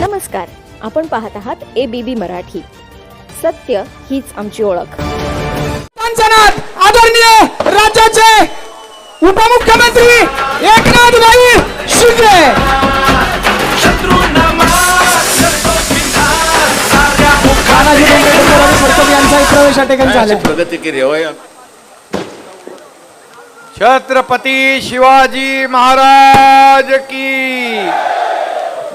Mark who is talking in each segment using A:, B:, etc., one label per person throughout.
A: नमस्कार आपण पाहत आहात ए बी बी मराठी. सत्य हीच आमची ओळख.
B: आदरणीय राज्याचे उपमुख्यमंत्री एकनाथ भाई शिंदे
C: प्रगती केली होय?
D: छत्रपती शिवाजी महाराज की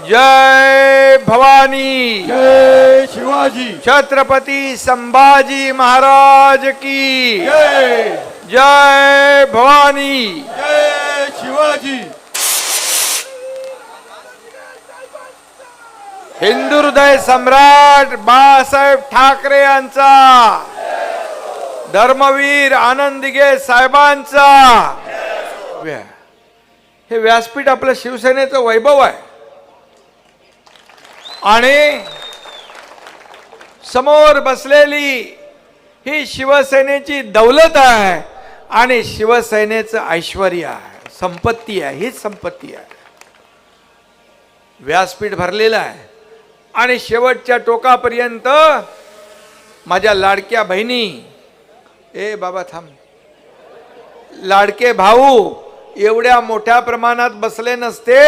D: जय भवानी।
C: जय शिवाजी।
D: छत्रपती संभाजी महाराज की।
C: जय।
D: भवानी।
C: जय शिवाजी।
D: हिंदू हृदय सम्राट बाळासाहेब ठाकरे यांचा। धर्मवीर आनंदिगे साहेबांचा। हे व्यासपीठ आपलं शिवसेनेचं वैभव आहे. आणि समोर बसलेली ही शिवसेनेची दौलत आहे आणि शिवसेनेचं ऐश्वर आहे संपत्ती आहे हीच संपत्ती आहे. व्यासपीठ भरलेलं आहे आणि शेवटच्या टोकापर्यंत माझ्या लाडक्या बहिणी ए बाबा थांब. लाडके भाऊ एवढ्या मोठ्या प्रमाणात बसले नसते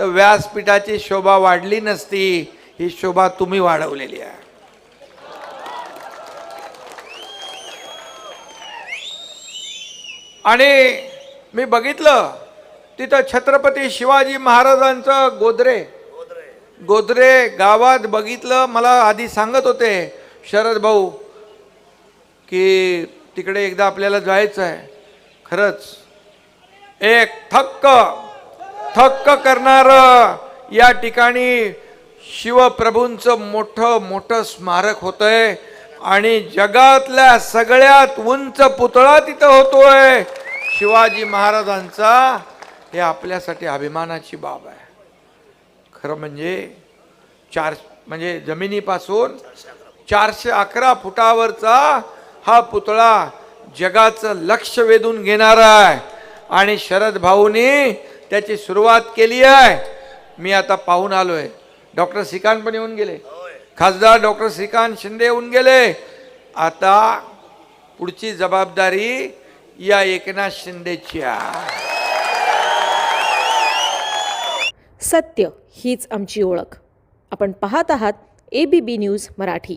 D: तर व्यासपीठाची शोभा वाढली नसती ही शोभा तुम्ही वाढवलेली आहे. आणि मी बघितलं तिथं छत्रपती शिवाजी महाराजांचं गोदरे. गोदरे गावात बघितलं मला आधी सांगत होते शरद भाऊ की तिकडे एकदा आपल्याला जायचं आहे खरंच एक थक्क थक्क करणार या ठिकाणी शिवप्रभूंचं मोठं मोठं स्मारक होतंय. आणि जगातल्या सगळ्यात उंच पुतळा तिथं होतोय. शिवाजी महाराजांचा हे आपल्यासाठी अभिमानाची बाब आहे. खरं म्हणजे चार म्हणजे जमिनीपासून चारशे अकरा फुटावरचा हा पुतळा जगाचं लक्ष वेधून घेणारा आहे. आणि शरद भाऊनी त्याची सुरुवात केली आहे. मी आता पाहून आलोय. डॉक्टर श्रीकांत पण येऊन गेले. खासदार डॉक्टर श्रीकांत शिंदे येऊन गेले. आता पुढची जबाबदारी या एकनाथ शिंदेची आहे.
A: सत्य हीच आमची ओळख. आपण पाहत आहात A B B news Marathi.